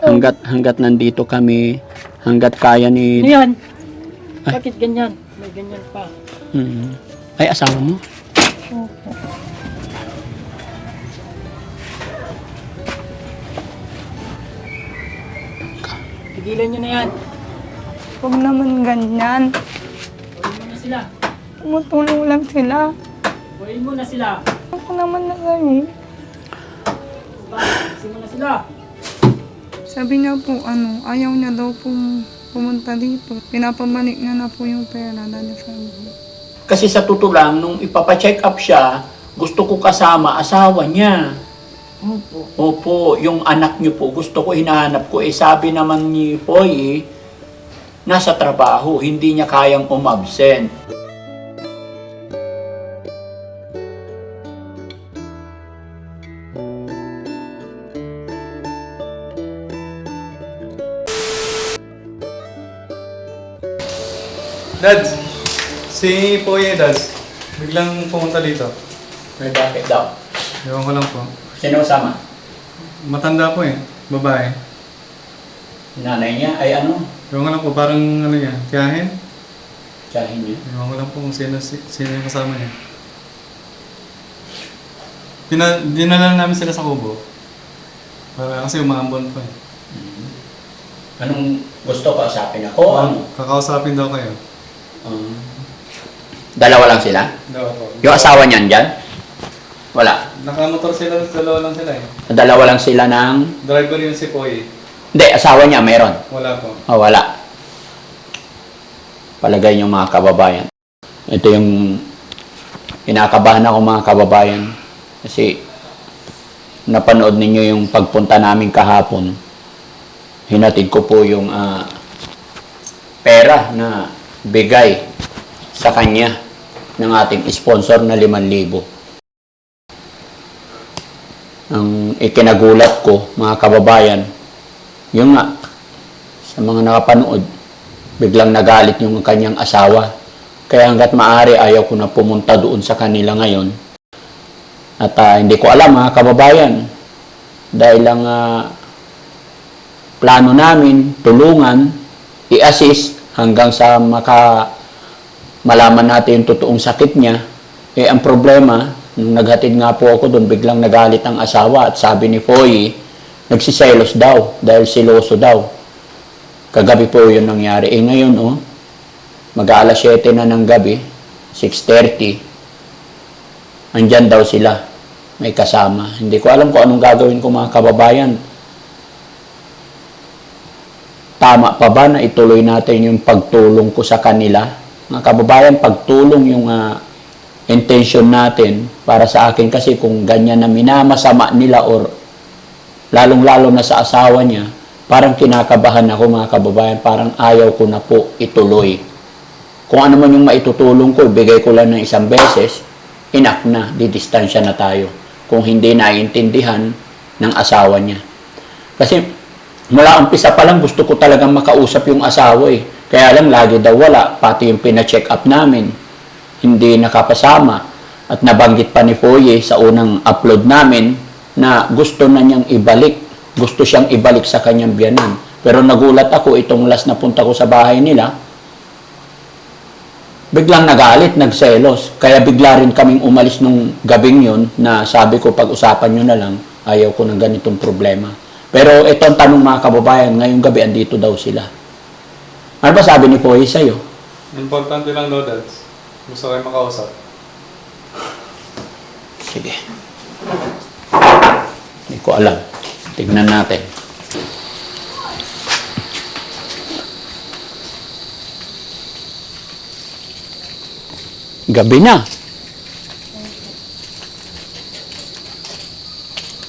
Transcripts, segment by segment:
hanggat hanggat nandito kami, hanggat kaya ni Ano yan? Ay. Bakit ganyan? May ganyan pa. Hmm. Ay asawa mo. Opo. Tigilan nyo na yan. Huwag naman ganyan. Buhayin mo na sila. Tumutulong lang sila. Buhayin mo na sila. Ako naman na sa'yo. Buhayin mo na sila. Sabi niya po, ano, ayaw niya daw pong pumunta dito. Pinapabalik niya na po yung pera, Daddy Frankie. Kasi sa totoo lang, nung ipapacheck up siya, gusto ko kasama asawa niya. Opo. Opo, yung anak niyo po, gusto ko hinahanap ko. Eh sabi naman ni Poy, eh, nasa trabaho, hindi niya kayang umabsent. Dads, si Poye Dads, biglang pumunta dito. May bakit daw? Ewan ko lang po. Sino kasama? Matanda po eh, babae. Nanay niya ay ano? Ewan ko lang po, parang ano niya, tiyahin? Tsahin niya. Ewan ko lang po kung sino, si- sino yung kasama niya. Pina, dinala namin sila sa kubo. Para kasi umambon po eh. Anong gusto ko usapin ako? Ano? Kakausapin daw kayo. Um, dalawa lang sila? Po. Yung asawa niyan dyan? Wala. Nakamotor sila, dalawa lang sila eh. Dalawa lang sila ng... Driver yun si Poye. Hindi, asawa niya meron. Wala po. Oh, wala. Palagay niyo mga kababayan. Ito yung kinakabahan ako mga kababayan. Kasi napanood ninyo yung pagpunta namin kahapon. Hinatid ko po yung ah, pera na bigay sa kanya ng ating sponsor na 5,000. Ang ikinagulat ko, mga kababayan, yung nga, sa mga nakapanood, biglang nagalit yung kanyang asawa. Kaya hanggat maaari ayaw ko na pumunta doon sa kanila ngayon. At ah, hindi ko alam mga kababayan, dahil lang ah, plano namin, tulungan, i-assist hanggang sa maka malaman natin yung totoong sakit niya. Eh, ang problema, nung naghatid nga po ako doon, biglang nagalit ang asawa at sabi ni Foy, nagsiselos daw dahil siloso daw. Kagabi po yun nangyari. Eh ngayon, oh, mag-aalas 7 na ng gabi, 6.30, andyan daw sila, may kasama. Hindi ko alam kung anong gagawin ko mga kababayan. Tama pa ba na ituloy natin yung pagtulong ko sa kanila? Mga kababayan, pagtulong yung ah, intention natin para sa akin kasi kung ganyan na minamasama nila or lalong-lalo na sa asawa niya, parang kinakabahan ako mga kababayan, parang ayaw ko na po ituloy. Kung ano man yung maitutulong ko, bigay ko lang ng isang beses, enough na, didistansya na tayo. Kung hindi naiintindihan ng asawa niya. Kasi mula umpisa pa lang gusto ko talagang makausap yung asawa eh. Kaya lang lagi daw wala, pati yung pina-check up namin, hindi nakapasama. At nabanggit pa ni Foye sa unang upload namin na gusto na niyang ibalik. Gusto siyang ibalik sa kanyang biyanan. Pero nagulat ako itong last na punta ko sa bahay nila, biglang nagalit, nagselos. Kaya bigla rin kaming umalis nung gabing yun na sabi ko pag-usapan nyo na lang, ayaw ko ng ganitong problema. Pero ito ang tanong mga kababayan, ngayong gabi andito daw sila. Ano ba sabi ni Poy sa'yo? Importante lang Dads. Gusto kayo makausap. Sige. Hindi ko alam. Tignan natin. Gabi na.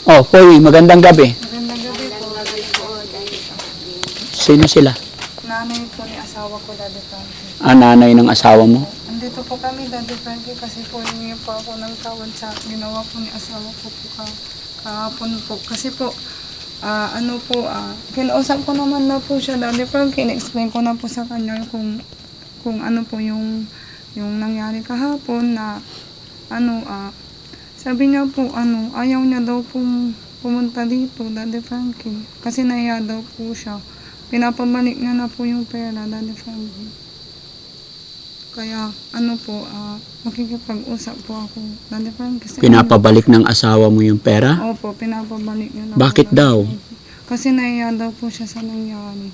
Oh, Poy. Magandang gabi po. Sino sila? Nanay po ni asawa ko, Daddy Frankie. Ah, nanay ng asawa mo? Andito po kami, Daddy Frankie, kasi po humingi po ako ng tawad sa ginawa po ni asawa ko po ka, kahapon po. Kasi po, ah, ano po, ah, kinausap ko naman na po siya, Daddy Frankie, in-explain ko na po sa kanya kung, kung ano po yung, yung nangyari kahapon na, ano, ah, sabi niya po, ano, ayaw niya daw pong pumunta dito, Daddy Frankie. Kasi nahiya daw po siya. Pinapabalik niya na po yung pera, Daddy Frankie. Kaya ano po, ah, makikipag-usap po ako, Daddy sa inyo. Pinapabalik ng asawa mo yung pera? Opo, pinapabalik niya na Bakit po, daw? Frankie. Kasi nahiya daw po siya sa nangyari.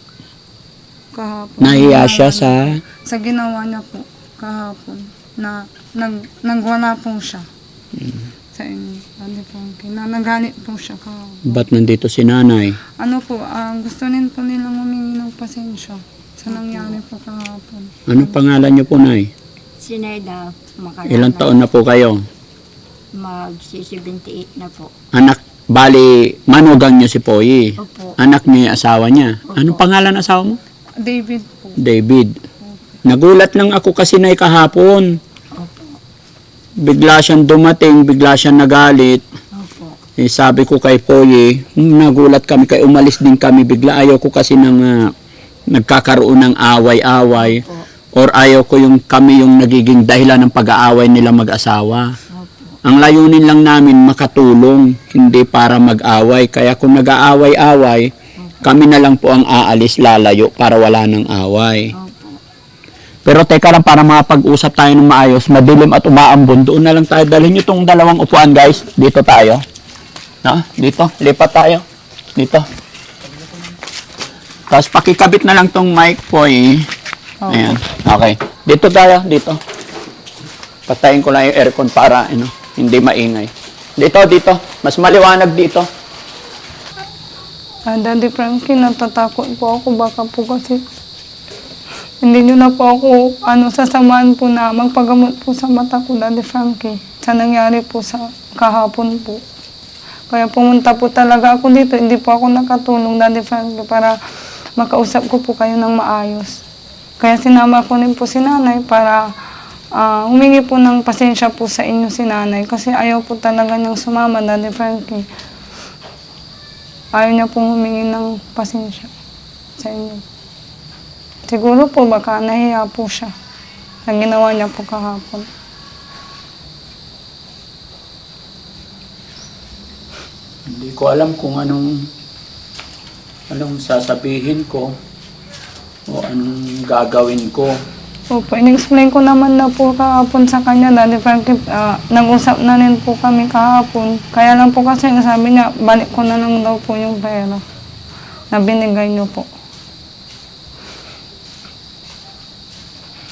Kahapon. Nahiya siya sa... Sa ginawa niya po kahapon. Na nag, nagwala po siya. Sa inyo, Daddy Frankie. Na nagalit po siya kahapon. Ba't nandito si nanay? Ano po, ah, gusto rin po nilang humingi ng pasensya sa nangyari po kahapon. Anong pangalan niyo po, Nay? Sineda, makalaman. Ilang taon na po kayo? Mag-78 na po. Anak, bali, manugang niyo si Poy. Opo. Anak niyo yung asawa niya. Anong pangalan ng asawa mo? David po. David. Nagulat lang ako kasi na kahapon. Bigla siyang dumating, bigla siyang nagalit. Opo. Eh, sabi ko kay Poy, hmm, nagulat kami, kay umalis din kami. Bigla ayaw ko kasi nang ah, nagkakaroon ng away-away. Or ayaw ko yung kami yung nagiging dahilan ng pag-aaway nila mag-asawa. Ang layunin lang namin makatulong, hindi para mag-away. Kaya kung nag-aaway-away, kami na lang po ang aalis lalayo para wala ng away. Opo. Pero teka lang para makapag-usap tayo ng maayos, madilim at umaambon, doon na lang tayo. Dalhin nyo itong dalawang upuan guys. Dito tayo. No? Dito. Lipat tayo. Dito. Tapos pakikabit na lang tong mic po eh. Ayan. Okay. Dito tayo. Dito. Patayin ko lang yung aircon para ano, hindi maingay. Dito, dito. Mas maliwanag dito. Ah, Daddy Frankie, natatakot po ako. Baka po kasi hindi nyo na po ako ano, sasamahan po na magpagamot po sa mata ko, Daddy Frankie. Sa nangyari po sa kahapon po. Kaya pumunta po talaga ako dito. Hindi po ako nakatulong, Daddy Frankie, para makausap ko po kayo ng maayos. Kaya sinama ko rin po si nanay para ah, humingi po ng pasensya po sa inyo si nanay. Kasi ayaw po talaga niyang sumama, Daddy Frankie. Ayaw niya pong humingi ng pasensya sa inyo. Siguro po baka nahiya po siya sa ginawa niya po kahapon. Hindi ko alam kung anong anong sasabihin ko o anong gagawin ko. Opo, in-explain ko naman na po kahapon sa kanya, Daddy Frankie, ah, nag-usap na rin po kami kahapon. Kaya lang po kasi sabi niya, balik ko na lang daw po yung pera na binigay niyo po.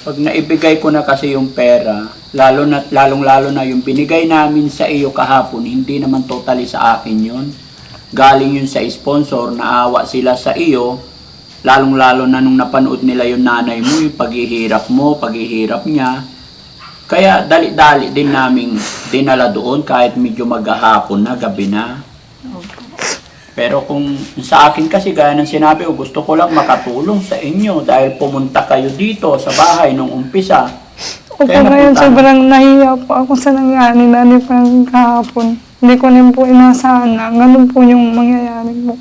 Pag naibigay ko na kasi yung pera, lalo na lalong lalo na yung binigay namin sa iyo kahapon, hindi naman totally sa akin yun. Galing yun sa sponsor, naawa sila sa iyo, lalong lalo na nung napanood nila yung nanay mo, yung paghihirap mo, paghihirap niya. Kaya dali-dali din naming dinala doon kahit medyo maghahapon na, gabi na. Pero kung sa akin kasi gaya ng sinabi ko, gusto ko lang makatulong sa inyo dahil pumunta kayo dito sa bahay nung umpisa. Opo, Kaya ngayon napunta- sobrang nahiya po ako sa nangyari na ni Frank kahapon. Hindi ko rin po inasahan na ganun po yung mangyayari po.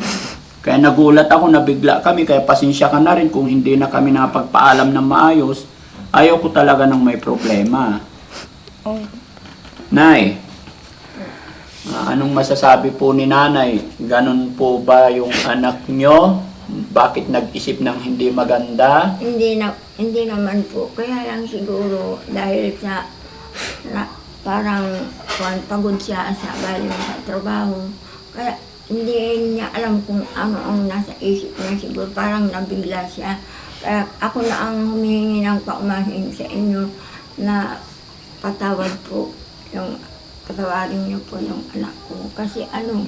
Kaya nagulat ako na bigla kami, kaya pasensya ka na rin kung hindi na kami napagpaalam ng maayos. Ayaw ko talaga ng may problema. Oh. Nay, ah, anong masasabi po ni nanay? Ganon po ba yung anak nyo? Bakit nag-isip ng hindi maganda? Hindi na hindi naman po. Kaya lang siguro dahil sa na, parang kuwan, pagod siya sa galing sa trabaho. Kaya hindi niya alam kung ano ang nasa isip niya. Siguro parang nabigla siya. Kaya ako na ang humingi ng paumahin sa inyo na patawad po yung patawarin niyo po yung anak ko. Kasi ano,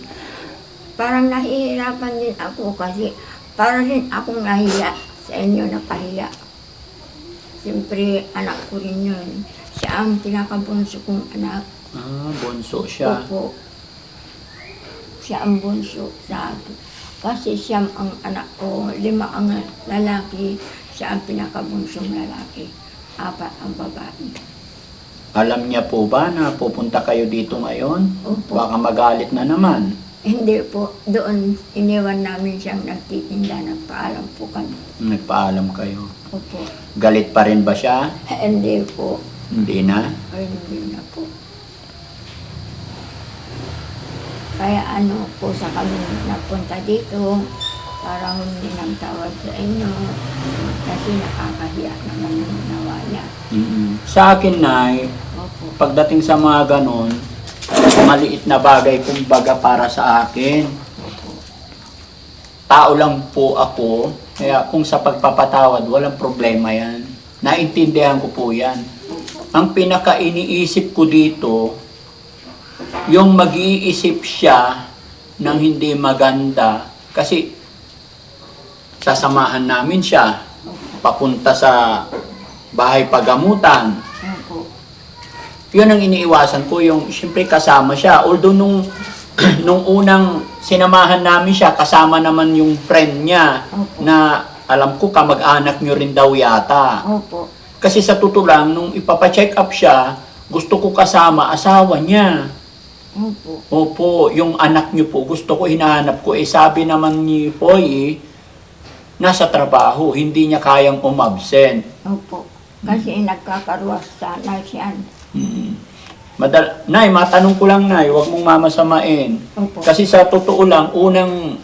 parang nahihirapan din ako kasi parang rin akong nahiya sa inyo na pahiya. Siyempre, anak ko rin yun. Siya ang pinakabunso kong anak. Ah, bonso siya. Opo. Siya ang bunso sa akin. Kasi siya ang anak ko, lima ang lalaki, siya ang pinakabunsong lalaki. Apat ang babae. Alam niya po ba na pupunta kayo dito ngayon? Opo. Baka magalit na naman. Hindi po, doon iniwan namin siyang nagtitinda, nagpaalam po kami. Nagpaalam kayo. Opo. Galit pa rin ba siya? Hindi po, Hindi na. ay hindi na po. Kaya ano po sa kami napunta dito para humingi ng tawad sa inyo kasi nakakahiya naman ginawa niya. Mm-mm. Sa akin, Nay, Opo. pagdating sa mga ganon, maliit na bagay kumbaga para sa akin. Tao lang po ako, kaya kung sa pagpapatawad, walang problema yan. Naintindihan ko po yan. Ang pinaka-iniisip ko dito, yung mag-iisip siya ng hindi maganda, kasi sasamahan namin siya papunta sa bahay pagamutan. Opo. Yun ang iniiwasan ko, yung siyempre kasama siya. Although nung, nung unang sinamahan namin siya, kasama naman yung friend niya Opo. na alam ko kamag-anak nyo rin daw yata. Opo. Kasi sa totoo lang, nung ipapacheck up siya, gusto ko kasama asawa niya. Opo. Opo, yung anak niyo po, gusto ko hinahanap ko. Eh sabi naman ni Poy, eh, nasa trabaho, hindi niya kayang umabsent. Opo. Kasi nagkakaruwas sana siya. Mm. Madal Nay, matanong ko lang, Nay, huwag mong mamasamain. Opo. Kasi sa totoo lang, unang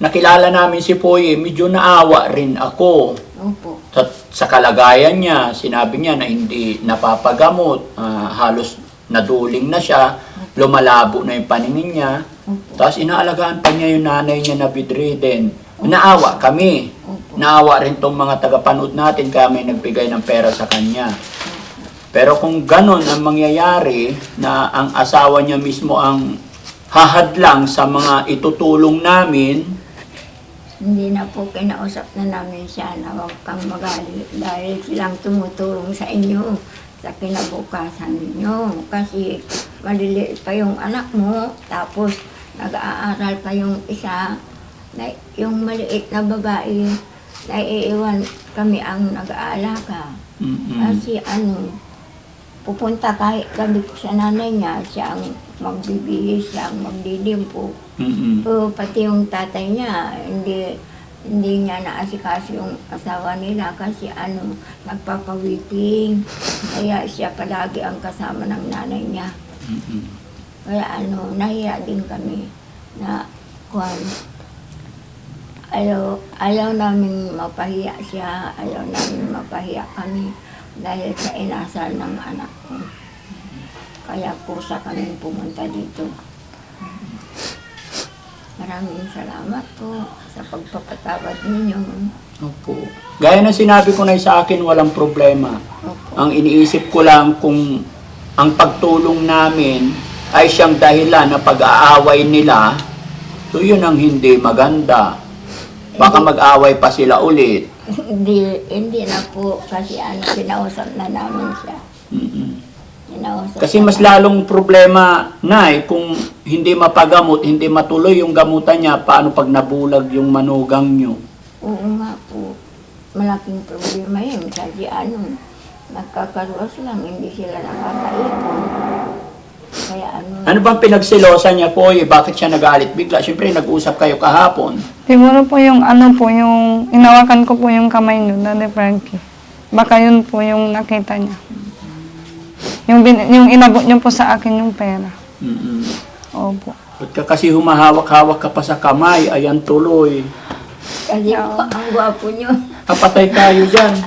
nakilala namin si Poy, eh, medyo naawa rin ako. Opo. Sa, sa kalagayan niya, sinabi niya na hindi napapagamot, ah, halos naduling na siya, lumalabo na yung paningin niya. Opo. Tapos inaalagaan pa niya yung nanay niya na bedridden. Naawa kami. Naawa rin tong mga tagapanood natin kaya may nagbigay ng pera sa kanya. Pero kung ganon ang mangyayari na ang asawa niya mismo ang hahadlang sa mga itutulong namin, Hindi na po kinausap na namin siya na huwag kang magalit dahil silang tumutulong sa inyo sa kinabukasan ninyo. Kasi maliliit pa yung anak mo, tapos nag-aaral pa yung isa, na, yung maliit na babae, naiiwan kami ang nag-aalaga. mm Kasi ano, pupunta kahit ko sa nanay niya, siya ang magbibihis, siya ang magdidimpo. mm Oo, pati yung tatay niya, hindi hindi niya naasikaso yung asawa nila kasi ano, nagpapawiting. Kaya siya palagi ang kasama ng nanay niya. Kaya ano, nahiya din kami na kwan, ayaw, ayaw namin mapahiya siya, ayaw namin mapahiya kami dahil sa inasal ng anak ko. Kaya po sa kami pumunta dito. Maraming salamat po sa pagpapatawad ninyo. Opo. Gaya ng sinabi ko na sa akin, walang problema. Opo. Ang iniisip ko lang kung ang pagtulong namin ay siyang dahilan na pag-aaway nila, so yun ang hindi maganda. Baka mag-away pa sila ulit. hindi, hindi na po kasi ano, kinausap na namin siya. Kinausap Kasi na mas namin. lalong problema, Nay, kung hindi mapagamot, hindi matuloy yung gamutan niya, paano pag nabulag yung manugang nyo? Oo nga po. Malaking problema yun kasi ano, nagkakaruas lang, hindi sila nakakaipon. Kaya ano, Ano bang pinagsilosa niya po? Eh? Bakit siya nagalit bigla? Siyempre, nag-usap kayo kahapon. Siguro po yung ano po, yung inawakan ko po yung kamay niyo, Daddy Frankie. Baka yun po yung nakita niya. Yung, bin, yung inabot niyo po sa akin yung pera. Mm-mm. Opo. Ba't ka kasi humahawak-hawak ka pa sa kamay? Ayan tuloy. kasi po, ang gwapo nyo. Kapatay tayo dyan.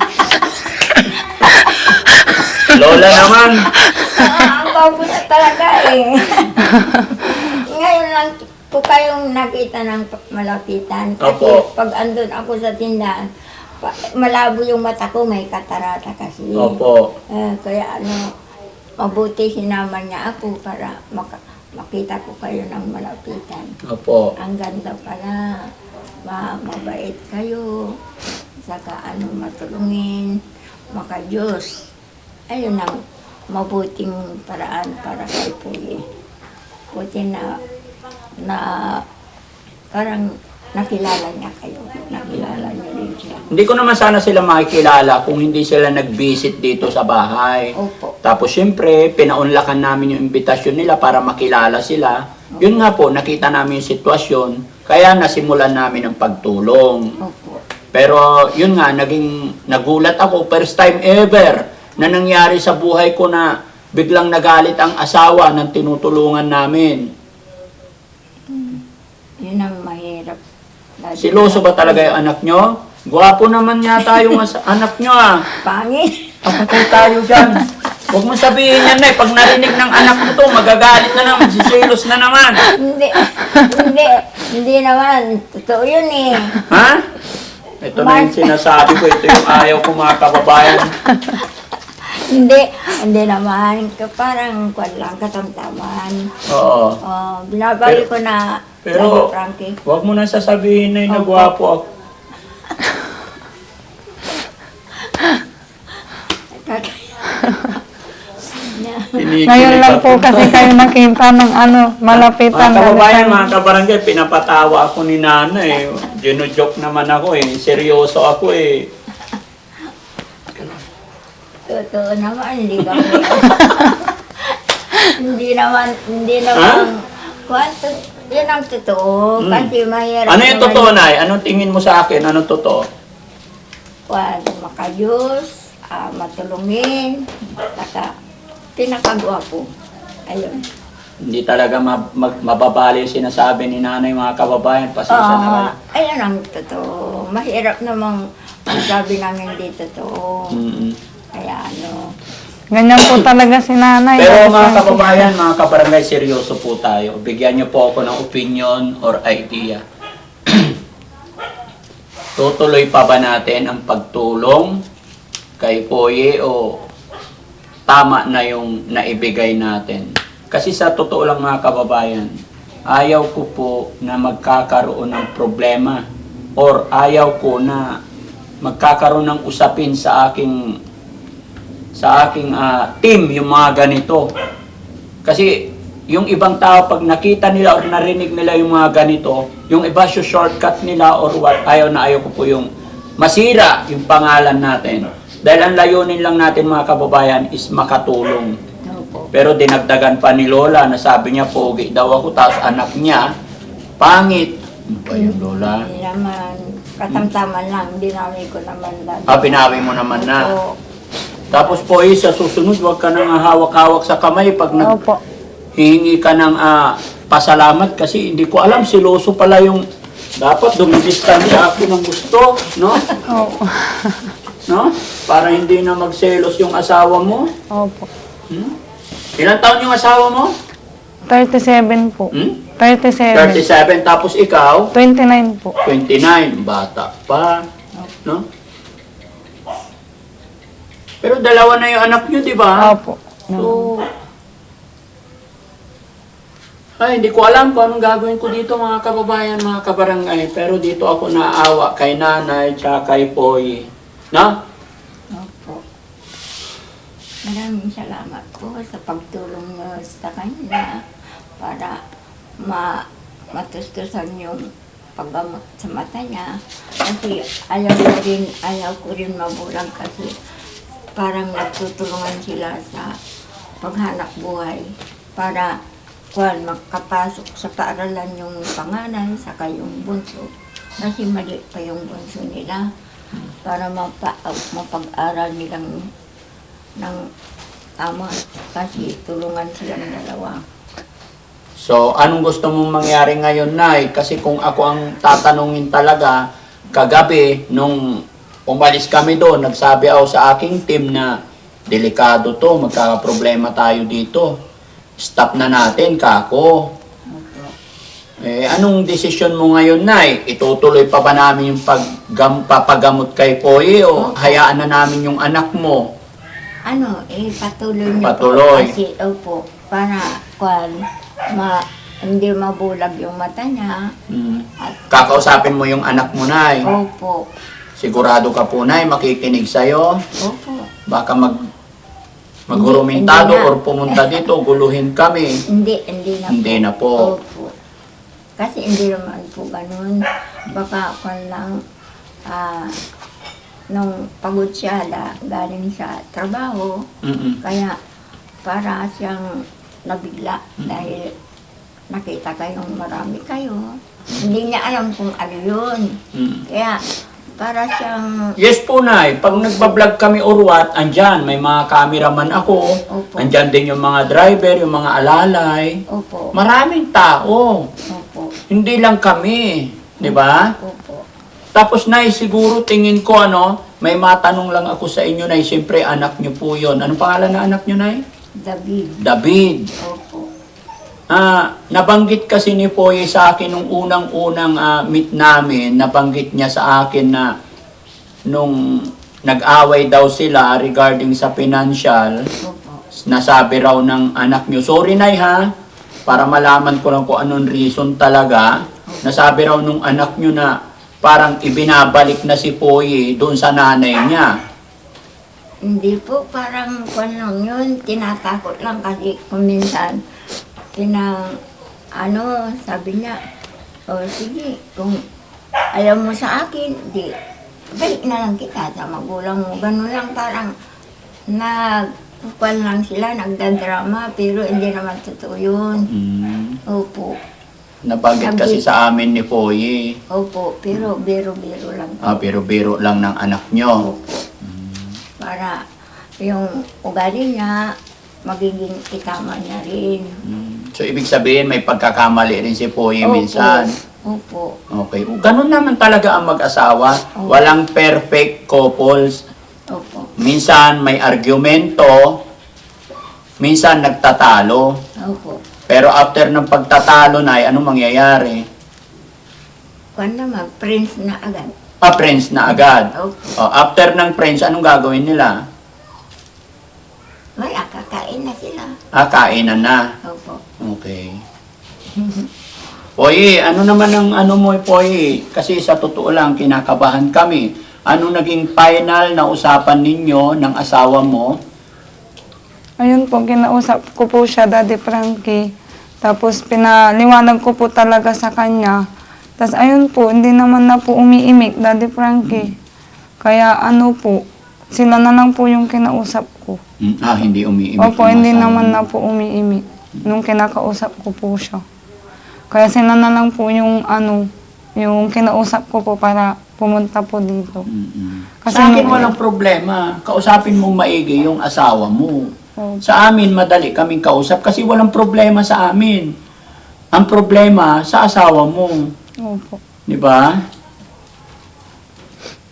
Lola naman. Ang gwapo na talaga eh. Ngayon lang po kayong nakita ng malapitan. Kasi Opo. pag andun ako sa tindahan, pa- malabo yung mata ko, may katarata kasi. Opo. Eh, kaya ano, mabuti sinama niya ako para maka- makita ko kayo ng malapitan. Opo. Ang ganda pala, ma mabait kayo, saka ano, matulungin, maka-Diyos. Ayun ang mabuting paraan para kay Puyi. Buti na, na parang nakilala niya kayo, nakilala niya rin siya. Hindi ko naman sana sila makikilala kung hindi sila nag-visit dito sa bahay. Opo. Tapos syempre, pinaunlakan namin yung imbitasyon nila para makilala sila. Yun nga po, nakita namin yung sitwasyon, kaya nasimulan namin ang pagtulong. Opo. Pero yun nga, naging nagulat ako, first time ever na nangyari sa buhay ko na biglang nagalit ang asawa ng tinutulungan namin. Yun ang mahirap. Lagi Siloso ba talaga yung anak nyo? Gwapo naman yata yung anak nyo ah. Pangit. Po tayo dyan. Huwag mo sabihin yan na Pag narinig ng anak mo to, magagalit na naman, sisilos na naman. hindi. hindi. Hindi naman. Totoo yun eh. Ha? Ito na yung sinasabi ko. Ito yung ayaw ko mga kababayan. Hindi. Hindi naman. Parang kwan lang, katamtaman. Oo. Oh, binabalik ko na pero- Frankie. Huwag mo na sasabihin na yung Opo. nagwapo ako. Kinikilig Ngayon lang ako. po kasi kayo nakita ng ano, malapitan. Mga kababayan, mga kabarangay, pinapatawa ako ni Nana eh. Gino-joke naman ako eh. Seryoso ako eh. Totoo naman, hindi kami. hindi naman, hindi naman. Kwanto, yun ang totoo. Hmm. Kasi mahirap Ano yung naman totoo, Nay? Anong tingin mo sa akin? Anong totoo? Kwan, makayos, ah, matulungin, saka pinakagwapo. Ayun. Hindi talaga ma- mag- mababali yung sinasabi ni nanay mga kababayan. Pasensya na kayo. Ah, ayun ang totoo. Mahirap namang magsabi ng hindi totoo. Mm-mm. Ganyan po talaga si nanay. Pero mga kababayan, mga kabarangay, seryoso po tayo. Bigyan niyo po ako ng opinion or idea. Tutuloy pa ba natin ang pagtulong kay Poye o tama na yung naibigay natin? Kasi sa totoo lang mga kababayan, ayaw ko po na magkakaroon ng problema or ayaw ko na magkakaroon ng usapin sa aking sa aking ah, team yung mga ganito. Kasi yung ibang tao pag nakita nila or narinig nila yung mga ganito, yung iba siya shortcut nila or what, ayaw na ayaw ko po yung masira yung pangalan natin. Dahil ang layunin lang natin mga kababayan is makatulong. Pero dinagdagan pa ni Lola na sabi niya, pogi daw ako, tapos anak niya, pangit. Ano ba yung Lola? Hindi naman, katamtaman lang, dinami ko naman dati. Ah, binawi mo naman na. Opo. Tapos po eh, sa susunod, huwag ka nang hawak-hawak sa kamay pag nag, Opo. hihingi ka ng ah, pasalamat kasi hindi ko alam, siloso pala yung dapat dumidistansya ako ng gusto, no? Opo. No? Para hindi na magselos yung asawa mo. Opo. Hmm? Ilan taon yung asawa mo? 37 po. Hmm? 37. 37, tapos ikaw? 29 po. 29, bata pa. No? Pero dalawa na yung anak nyo, di ba? Opo. So, ay, hindi ko alam kung anong gagawin ko dito mga kababayan, mga kabarangay. Pero dito ako naawa kay nanay tsaka kay Poy. Na? Opo. Maraming salamat po sa pagtulong niyo sa kanila para ma matustusan yung paggamot sa mata niya. Kasi ayaw ko rin, ayaw ko rin mabulang kasi parang nagtutulungan sila sa paghanap buhay para kwan makapasok sa paaralan yung panganay saka yung bunso kasi mali pa yung bunso nila para mapa, mapag-aral nilang ng tama kasi tulungan silang dalawa. So, anong gusto mong mangyari ngayon, Nay? Kasi kung ako ang tatanungin talaga, kagabi, nung umalis kami doon, nagsabi ako sa aking team na delikado to, magkakaproblema tayo dito. Stop na natin, kako. Eh, anong desisyon mo ngayon, Nay? Itutuloy pa ba namin yung paggam, papagamot kay Poy o hayaan na namin yung anak mo? Ano, eh, patuloy niyo Patuloy. po. Kasi, opo, para, kwan, ma, hindi mabulag yung mata niya. Hmm. At, Kakausapin mo yung anak mo, Nay. opo, Sigurado ka po, Nay, makikinig sa'yo. opo. Baka mag maghurumentado Hindi- or pumunta dito, guluhin kami. Hindi, hindi na Hindi po. na po. Opo. Kasi hindi naman po ganun. Baka kwan lang, ah, nung pagod siya la, galing sa trabaho, Mm-mm. Kaya para siyang nabigla dahil nakita kayong marami kayo. Hindi niya alam kung ano yun. Mm. Kaya para siyang Yes po, Nay. Pag nagbablog kami or what, andyan, may mga cameraman ako. Opo. Andyan din yung mga driver, yung mga alalay. opo, Maraming tao. opo. Hindi lang kami, di ba? Opo. Tapos, Nay, siguro tingin ko, ano, may matanong lang ako sa inyo, Nay. Siyempre, anak niyo po yon. Anong pangalan na anak niyo, Nay? David. David. Opo. Ah, nabanggit kasi ni Poy sa akin nung unang-unang ah, meet namin, nabanggit niya sa akin na nung nag-away daw sila regarding sa financial, nasabi raw ng anak niyo, sorry Nay ha, para malaman ko lang kung anong reason talaga, nasabi raw nung anak niyo na parang ibinabalik na si Poy doon sa nanay niya. Hindi po, parang kwan lang yun. Tinatakot lang kasi kung minsan, pinang, ano, sabi niya, o sige, kung alam mo sa akin, di, balik na lang kita sa magulang mo. Ganun lang parang, nag, kwan lang sila, nagdadrama, pero hindi naman totoo yun. Mm, Opo, nabanggit kasi sa amin ni Poy. opo, pero biro-biro lang. Ah, pero biro lang ng anak niyo. Opo. Para yung ugali niya, magiging itama niya rin. Mm. So, ibig sabihin, may pagkakamali rin si Poy Opo. minsan. Opo. Okay. Ganun naman talaga ang mag-asawa. Opo. Walang perfect couples. Opo. Minsan may argumento, minsan nagtatalo. Opo. Pero after ng pagtatalo na, anong mangyayari? Kwan naman, prince na agad. Ah, friends na agad. Opo. Oh, after ng friends, anong gagawin nila? Wala, kakain na sila. Ah, kainan na. Opo. Okay. Poy, ano naman ang ano mo, Poy? Kasi sa totoo lang, kinakabahan kami. Ano naging final na usapan ninyo ng asawa mo? Ayun po, kinausap ko po siya, Daddy Frankie. Tapos pinaliwanag ko po talaga sa kanya. Tapos ayun po, hindi naman na po umiimik, Daddy Frankie. Kaya ano po, sila na lang po yung kinausap ko. Mm, Ah, hindi umiimik. Opo, yung hindi asawa naman mo. na po umiimik nung kinakausap ko po siya. Kaya sila na lang po yung ano, yung kinausap ko po para pumunta po dito. Mm-mm. Kasi sa akin nung- walang problema. Kausapin mong maigi yung asawa mo. Opo. Sa amin, madali kaming kausap kasi walang problema sa amin. Ang problema sa asawa mo. Opo. Di ba?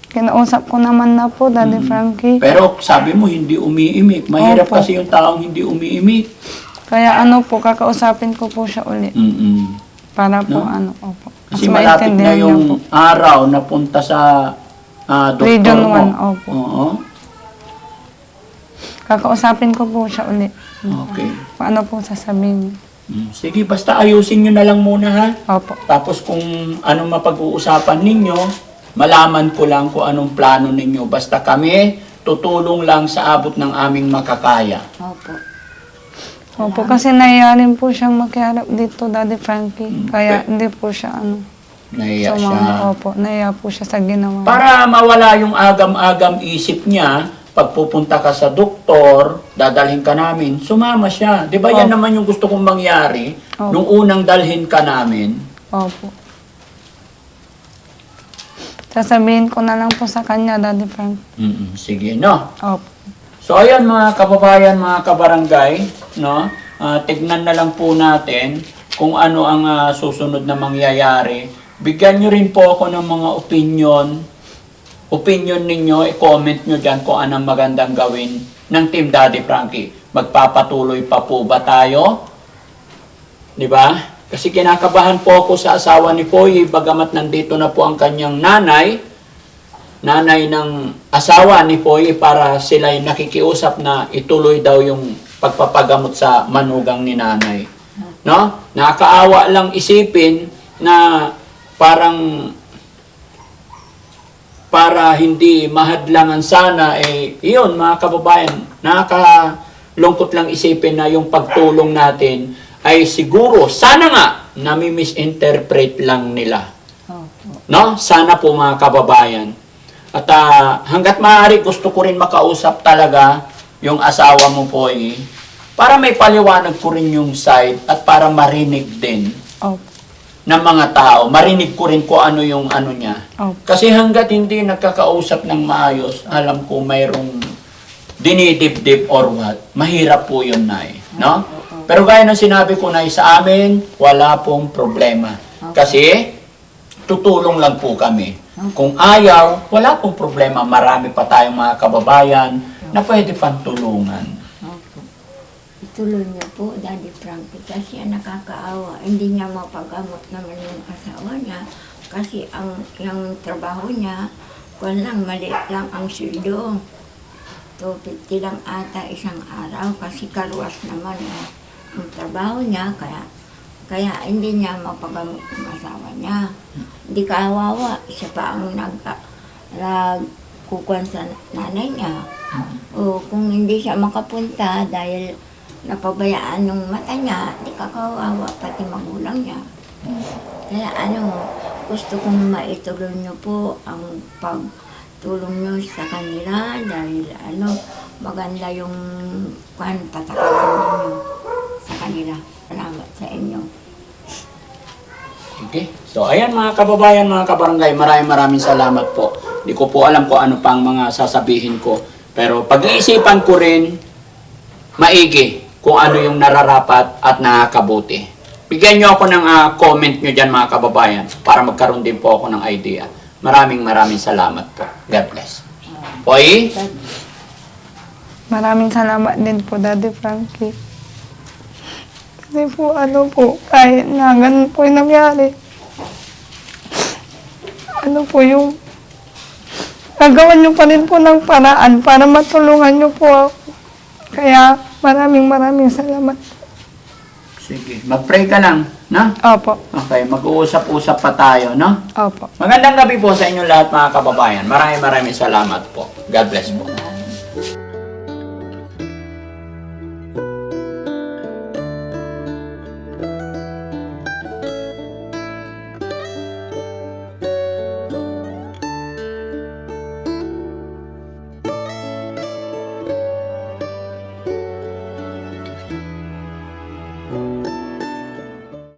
Kinausap ko naman na po, Daddy Frankie. Pero sabi mo, hindi umiimik. Mahirap Opo. kasi yung taong hindi umiimik. Kaya ano po, kakausapin ko po siya ulit. Mm-mm. Para po No? ano, opo. Mas Kasi malapit na maintindihan niya po. yung araw na punta sa ah, doktor Region mo. 1, opo. Oo. Kakausapin ko po siya ulit. Okay. Paano po sasabihin niya? Mm. Sige, basta ayusin nyo na lang muna ha. Opo. Tapos kung anong mapag-uusapan ninyo, malaman ko lang kung anong plano ninyo. Basta kami, tutulong lang sa abot ng aming makakaya. Opo. Opo, kasi nahiyarin po siyang makiharap dito, Daddy Frankie. Kaya hindi po siya ano. Nahiya siya. sumama. Opo, nahiya po siya sa ginawa. Para mawala yung agam-agam isip niya, pag pupunta ka sa doktor, dadalhin ka namin, sumama siya. Di ba yan naman yung gusto kong mangyari Opo. nung unang dalhin ka namin? Opo. Sasabihin ko na lang po sa kanya, Daddy Frank. Mm-mm, sige, no? Opo. So ayan mga kababayan, mga kabarangay, no? Ah, tignan na lang po natin kung ano ang ah, susunod na mangyayari. Bigyan nyo rin po ako ng mga opinion. Opinion ninyo, i-comment nyo dyan kung anong magandang gawin ng Team Daddy Frankie. Magpapatuloy pa po ba tayo? Di ba? Kasi kinakabahan po ako sa asawa ni Poy, bagamat nandito na po ang kanyang nanay, nanay ng asawa ni Poy para sila ay nakikiusap na ituloy daw yung pagpapagamot sa manugang ni nanay. No? Nakakaawa lang isipin na parang para hindi mahadlangan sana eh iyon mga kababayan nakakalungkot lang isipin na yung pagtulong natin ay siguro sana nga nami-misinterpret lang nila. No? Sana po mga kababayan. At ah, hanggat maaari gusto ko rin makausap talaga yung asawa mo po eh, para may paliwanag ko rin yung side at para marinig din Opo. ng mga tao. Marinig ko rin kung ano yung ano niya. Opo. Kasi hanggat hindi nagkakausap ng maayos, alam ko mayroong dinidibdib or what, mahirap po yun, Nay. No? Pero gaya ng sinabi ko, Nay, sa amin, wala pong problema. Kasi, tutulong lang po kami. Kung ayaw, wala pong problema. Marami pa tayong mga kababayan na pwede pang tulungan. Opo. Ituloy niyo po, Daddy Frankie, kasi nakakaawa. Hindi niya mapagamot naman yung asawa niya. Kasi ang yung trabaho niya, kung lang, maliit lang ang sildo. 250 lang ata isang araw kasi karuas naman eh, ang trabaho niya. Kaya, kaya hindi niya mapagamot yung asawa niya. Hindi kawawa. Siya pa ang nag, nagkukuhan sa nanay niya. O kung hindi siya makapunta dahil napabayaan yung mata niya, di kakawawa pati magulang niya. Kaya ano, gusto kong maituloy niyo po ang pagtulong niyo sa kanila dahil ano, maganda yung kwan, patakaran ninyo sa kanila. Salamat sa inyo. Okay? So, ayan mga kababayan, mga kabarangay, maraming maraming salamat po. Hindi ko po alam kung ano pang mga sasabihin ko. Pero pag-iisipan ko rin, maigi kung ano yung nararapat at nakakabuti. Bigyan nyo ako ng ah, comment nyo dyan mga kababayan para magkaroon din po ako ng idea. Maraming maraming salamat po. God bless. Poy, Maraming salamat din po, Daddy Frankie. Kasi po, ano po, kahit na ganun po yung nangyari, ano po yung, nagawan niyo pa rin po ng paraan para matulungan niyo po ako. Kaya, maraming maraming salamat. sige, mag-pray ka lang, no? Opo, Okay, mag-uusap-usap pa tayo, no? opo. Magandang gabi po sa inyo lahat mga kababayan. Maraming maraming salamat po. God bless po.